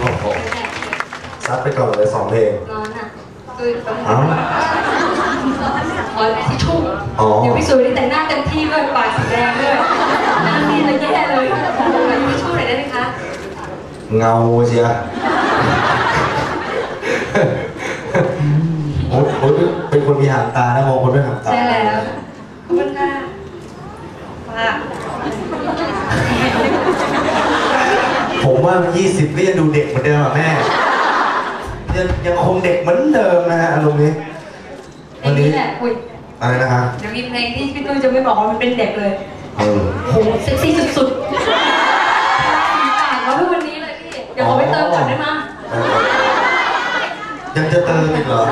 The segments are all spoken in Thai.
โอ้โหซัดไปก่อนเลยสองเพลงร้อนอะคือตรงเอ้าอ๋อทิชชู่อ๋อ เดี๋ยวพี่สุยแต่งหน้าเต็มที่ด้วยปากสีแดงด้วยหน้านี่เลยแย่เลยขอทิชชู่หน่อยได้ไหมคะเงาเชียโอ้โหเป็นคนมีหางตานะมองคนด้วยหางตาใช่แล้วขอบคุณค่ะว่า ผมว่ามันยี่สิบก็ยังดูเด็กเหมือนเดิมอะแม่ ยังยังคงเด็กเหมือนเดิมนะฮะอารมณ์นี้เพลงนี้แหละอุ้ยอะไรนะคะเดี๋ยวมีเพลงที่พี่ตุ้ยจะไม่บอกว่ามันเป็นเด็กเลยเออโหเซ็กซี่สุดๆต่างว่าเพื่อวันนี้เลยพี่ เดี๋ยวขอไปเติมก่อนได้ไหมยเออยังจะเติมอีกเหรอ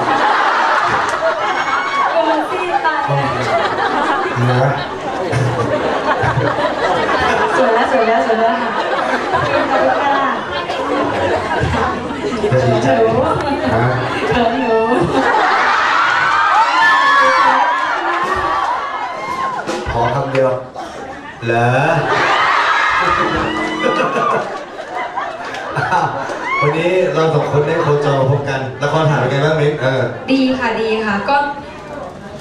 โอ้ซี่ตายแล้วนะสวยแล้วสวยแล้วสวยแล้วขอบคุณค่ะ จะดีใจนะเขินหนูขอคำเดียว เหรออ้าววันนี้เราสองคนได้โคจรมาพบกันละครถ่ายเป็นไงบ้างมิ้นเออ ดีค่ะดีค่ะ ก็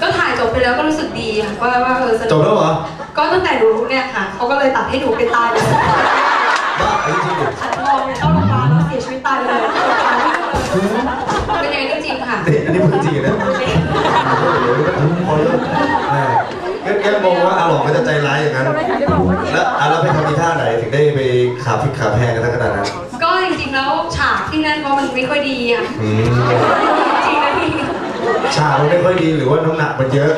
ก็ถ่ายจบไปแล้วก็รู้สึกดีค่ะว่าว่าเออสนุกจบแล้วเหรอ ก็ตั้งแต่หนูเนี่ยค่ะเขาก็เลยตัดให้หนูไปตายเลย บ้าไอ้จริงดิขันทองเข้าโรงพยาบาลแล้วเสียชีวิตตายเลยเป็นยังไงก็จริงค่ะเด็กอันนี้พูดจริงนะพอเริ่มแม่ก็แกมองว่าอาหลอกก็จะใจร้ายอย่างนั้น แล้วอะแล้วไปทำทีท่าไหนถึงได้ไปขาพิกขาแพงกันขนาดนั้น ก็จริงๆแล้วฉากที่นั่นเพราะมันไม่ค่อยดีอะจริงนะพี่ฉากมันไม่ค่อยดีหรือว่าน้ำหนักมันเยอะ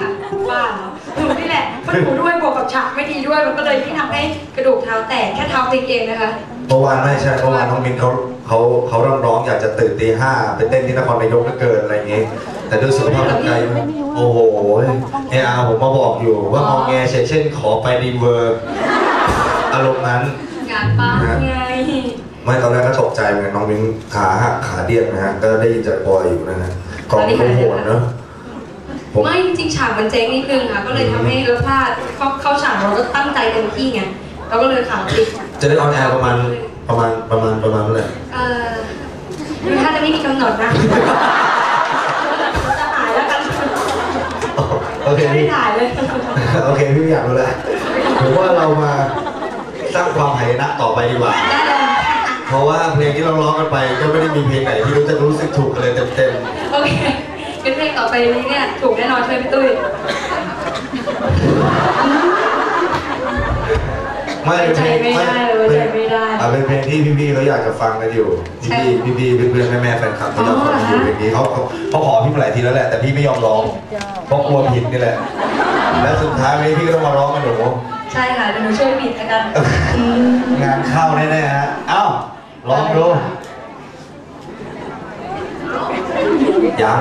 ค่ะว่าเหรอหนูนี่แหละมันหนูด้วยบวกกับฉากไม่ดีด้วย มันก็เลยที่ทำให้กระดูกเท้าแตกแค่เท้าติดเองนะคะเมื่อวานไม่ใช่เมื่อวานน้องมินเขาเขาเขาร้องร้องอยากจะตื่นตีห้าไปเต้นที่นครนายกเหลือเกินอะไรอย่างงี้ แต่ด้วยสุขภาพร่างกายโอ้โหเออาผมมาบอกอยู่ว่ามองแงเช่นเช่นขอไปดีเวอร์อารมณ์นั้นงานบ้านไงไม่ตอนแรกก็ตกใจเหมือนกันน้องมิ้นขาหักขาเดียนนะฮะก็ได้ยินจากบอยอยู่นะฮะกองเขาโหดเนอะผม ไม่จริงๆฉากมันเจ๊งนิดนึงค่ะก็เลยทำให้เราพลาดเข้าเข้าฉากเราก็ตั้งใจเต็มที่ไงเราก็เลยขาติดจะได้ออนแอร์ประมาณประมาณประมาณประมาณเมื่อไหร่เอ่อถ้าจะไม่มีกำหนดนะจะหายแล้วกันโอเคไม่ได้พี่ถ่ายเลยโอเคพี่อยากรู้แล้วผมว่าเรามาสร้างความหายนะต่อไปดีกว่าได้เลยเพราะว่าเพลงที่เราร้องกันไปก็ไม่ได้มีเพลงไหนที่รู้จะรู้สึกถูกกันเลยเต็มโอเค งั้นเพลงต่อไปนี้เนี่ย ถูกแน่นอนใช่ไหมพี่ตุ้ยๆไม่เป็นเพลงไม่ได้เลยเป็นไม่ได้อะเป็นเพลงที่พี่ๆเขาอยากจะฟังกันอยู่ใช่พี่ๆพี่ๆเพื่อนๆแม่ๆแฟนคลับเขาอยากฟังกันอยู่อ๋อเหรอเพลงนี้เขาเขาเขาขอพี่มาหลายทีแล้วแหละแต่พี่ไม่ยอมร้องเพราะกลัวผิดนี่แหละ และสุดท้ายวันนี้พี่ก็ต้องมาร้องกับหนูใช่ค่ะเดี๋ยวหนูช่วยบิดแล้วกันอืมงานเข้าแน่ๆฮะเอ้าลองดูยัง